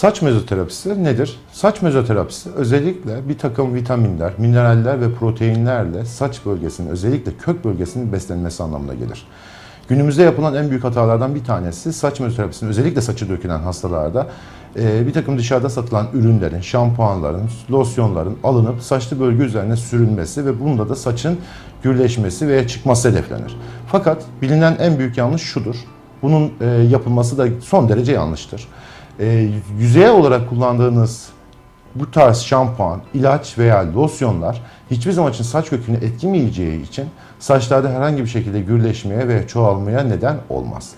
Saç mezoterapisi nedir? Saç mezoterapisi özellikle bir takım vitaminler, mineraller ve proteinlerle saç bölgesinin özellikle kök bölgesinin beslenmesi anlamına gelir. Günümüzde yapılan en büyük hatalardan bir tanesi saç mezoterapisinin özellikle saçı dökülen hastalarda e, bir takım dışarıda satılan ürünlerin, şampuanların, losyonların alınıp saçlı bölge üzerine sürülmesi ve bunda da saçın gürleşmesi veya çıkması hedeflenir. Fakat bilinen en büyük yanlış şudur. Bunun e, yapılması da son derece yanlıştır. E, yüzeye olarak kullandığınız bu tarz şampuan, ilaç veya losyonlar hiçbir zaman için saç kökünü etkileyeceği için saçlarda herhangi bir şekilde gürleşmeye ve çoğalmaya neden olmaz.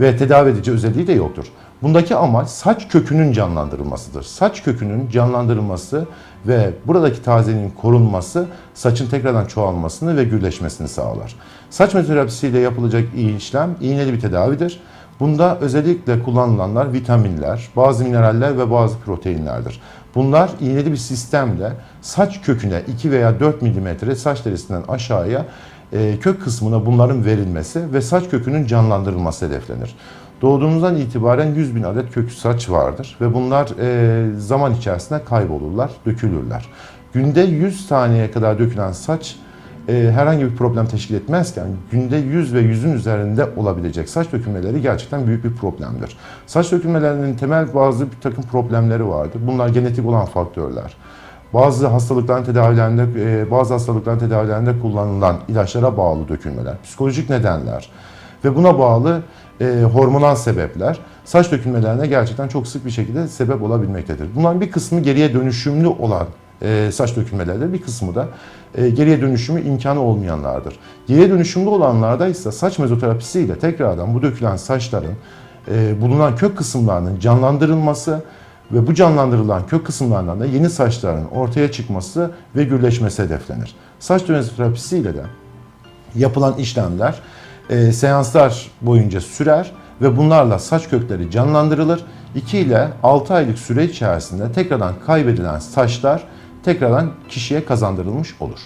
Ve tedavi edici özelliği de yoktur. Bundaki amaç saç kökünün canlandırılmasıdır. Saç kökünün canlandırılması ve buradaki tazeliğin korunması saçın tekrardan çoğalmasını ve gürleşmesini sağlar. Saç mezoterapisiyle yapılacak iyi işlem iğneli bir tedavidir. Bunda özellikle kullanılanlar vitaminler, bazı mineraller ve bazı proteinlerdir. Bunlar iğneli bir sistemle saç köküne 2 veya 4 milimetre saç derisinden aşağıya e, kök kısmına bunların verilmesi ve saç kökünün canlandırılması hedeflenir. Doğduğunuzdan itibaren 100 bin adet kök saç vardır ve bunlar e, zaman içerisinde kaybolurlar, dökülürler. Günde 100 taneye kadar dökülen saç e, herhangi bir problem teşkil etmezken günde 100 ve 100'ün üzerinde olabilecek saç dökülmeleri gerçekten büyük bir problemdir. Saç dökülmelerinin temel bazı bir takım problemleri vardır. Bunlar genetik olan faktörler. Bazı hastalıkların tedavilerinde, e, bazı hastalıkların tedavilerinde kullanılan ilaçlara bağlı dökülmeler, psikolojik nedenler ve buna bağlı e, hormonal sebepler saç dökülmelerine gerçekten çok sık bir şekilde sebep olabilmektedir. Bunların bir kısmı geriye dönüşümlü olan e, saç dökülmeleridir. Bir kısmı da e, geriye dönüşümü imkanı olmayanlardır. Geriye dönüşümlü olanlarda ise saç mezoterapisiyle tekrardan bu dökülen saçların e, bulunan kök kısımlarının canlandırılması ve bu canlandırılan kök kısımlarından da yeni saçların ortaya çıkması ve gürleşmesi hedeflenir. Saç mezoterapisiyle de yapılan işlemler e, seanslar boyunca sürer ve bunlarla saç kökleri canlandırılır. 2 ile 6 aylık süre içerisinde tekrardan kaybedilen saçlar tekrardan kişiye kazandırılmış olur.